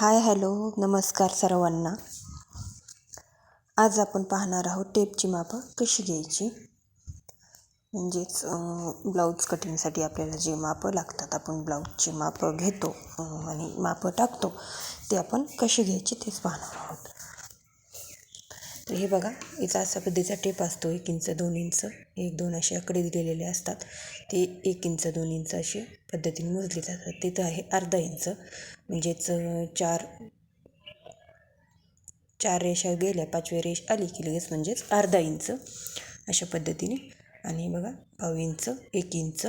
Hi hello नमस्कार सर्वांना. आज आपण पाहणार आहोत टेपची मापं कशी घ्यायची? म्हणजेच ब्लाऊज कटिंगसाठी आपल्याला जे मापं लागतात आपण ब्लाऊजची मापं घेतो आणि मापं टाकतो ते आपण कशी घ्यायची तेच पाहणार आहोत. तर हे बघा याचा असा पद्धतीचा टेप असतो एक इंच दोन इंच. एक दोन असे आकडे दिलेले असतात. ते एक इंच दोन इंच असे पद्धतीने मोजले जातात. तिथं आहे अर्धा इंच. म्हणजेच चार चार रेषा गेल्या पाचवी रेष आली की लगेच म्हणजेच अर्धा इंच अशा पद्धतीने. आणि बघा पाव इंच एक इंच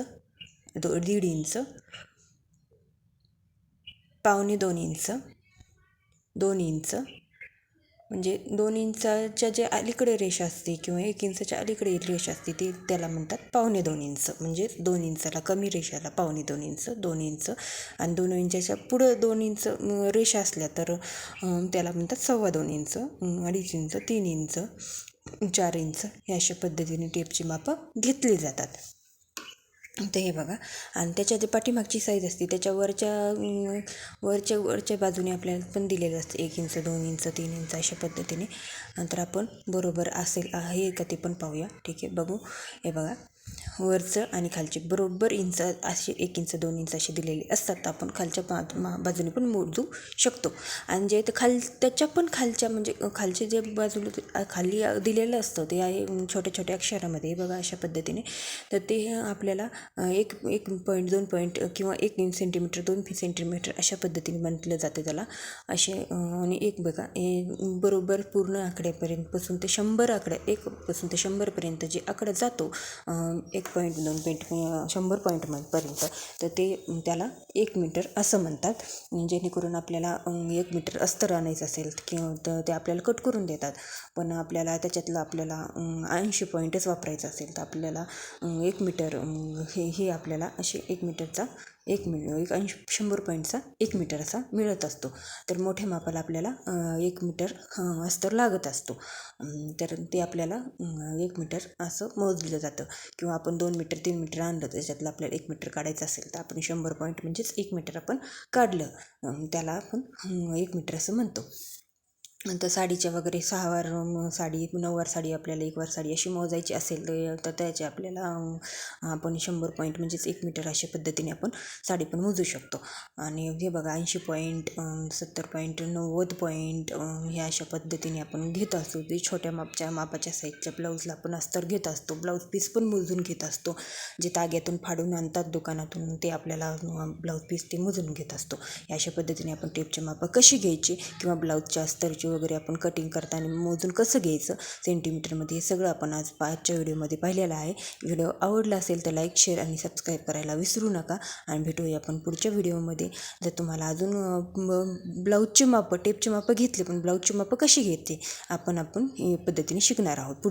दो दीड इंच पावणे दोन इंच दोन इंच म्हणजे दोन इंचाच्या जे अलीकडे रेषा असते किंवा एक इंचाच्या अलीकडे रेषा असते ते त्याला म्हणतात पावणे दोन इंच. म्हणजे दोन इंचाला कमी रेषाला पावणे दोन इंच दोन इंच. आणि दोन इंचाच्या पुढं दोन इंच रेषा असल्या तर त्याला म्हणतात सव्वा दोन इंच अडीच इंच तीन इंच चार इंच या अशा पद्धतीने टेपची मापं घेतली जातात. तर हे बघा. आणि त्याच्या जे पाठीमागची साईज असते. त्याच्या वरच्या वरच्या वरच्या बाजूने आपल्याला पण दिलेलं असतं. एक इंच दोन इंच तीन इंच अशा पद्धतीने. नंतर आपण बरोबर असेल आहे का ते पण पाहूया. ठीक आहे बघू. हे बघा. वरचं आणि खालचे. बरोबर इंच असे एक इंच दोन इंच असे दिलेले असतात. तर आपण खालच्या मा बाजूने पण मोजू शकतो. आणि जे ते खाल त्याच्या पण खालच्या म्हणजे खालचे जे बाजूला खाली दिलेलं असतं ते आहे छोट्या छोट्या अक्षरामध्ये. बघा अशा पद्धतीने. तर ते आपल्याला एक एक पॉईंट दोन पॉईंट किंवा एक सेंटीमीटर दोन सेंटीमीटर अशा पद्धतीने म्हटलं जातं त्याला. असे आणि एक बघा बरोबर पूर्ण आकड्यापर्यंतपासून ते शंभर आकड्या एकपासून ते शंभरपर्यंत जे आकडा जातो एक पॉईंट दोन पॉईंट शंभर पॉईंटपर्यंत तर ते त्याला एक मीटर असं म्हणतात. जेणेकरून आपल्याला एक मीटर अस्तर आणायचं असेल किंवा तर ते आपल्याला कट करून देतात. पण आपल्याला त्याच्यातलं आपल्याला ऐंशी पॉईंटच वापरायचं असेल तर आपल्याला एक मीटर हे हे आपल्याला असे एक मीटरचा एक मि एक ऐंशी शंभर पॉईंटचा एक मीटर असा मिळत असतो. तर मोठ्या मापाला आपल्याला एक मीटर अस्तर लागत असतो. तर ते आपल्याला एक मीटर असं मोजलं जातं. किंवा आपण दोन मीटर तीन मीटर आणलं त्याच्यातलं आपल्याला एक मीटर काढायचं असेल तर आपण शंभर पॉईंट म्हणजेच एक मीटर आपण काढलं. त्याला आपण एक मीटर असं म्हणतो. नंतर साडीच्या वगैरे सहावार साडी नऊवार साडी आपल्याला एकवार साडी अशी मोजायची असेल तर त्याचे आपल्याला आपण शंभर पॉईंट म्हणजेच एक मीटर अशा पद्धतीने आपण साडी पण मोजू शकतो. आणि हे बघा ऐंशी पॉईंट सत्तर पॉईंट नव्वद पॉईंट ह्या अशा पद्धतीने आपण घेत असतो. ते छोट्या मापच्या मापाच्या साईजच्या ब्लाऊजला आपण अस्तर घेत असतो. ब्लाऊज पीस पण मोजून घेत असतो. जे ताग्यातून फाडून आणतात दुकानातून ते आपल्याला ब्लाऊज पीस ते मोजून घेत असतो. या अशा पद्धतीने आपण टेपच्या मापं कशी घ्यायची? किंवा ब्लाऊजच्या अस्तरची वगैरे आपण कटिंग करताना मोजून कसं घ्यायचं? सेंटीमीटरमध्ये हे सगळं आपण आज आजच्या व्हिडिओमध्ये पाहिलेलं आहे. व्हिडिओ आवडला असेल तर लाईक शेअर आणि सबस्क्राईब करायला विसरू नका. आणि भेटूया आपण पुढच्या व्हिडिओमध्ये. जर तुम्हाला अजून ब्लाऊजची मापं टेपची मापं घेतली पण ब्लाऊजची मापं कशी घेते आपण आपण पद्धतीने शिकणार आहोत. पुढच्या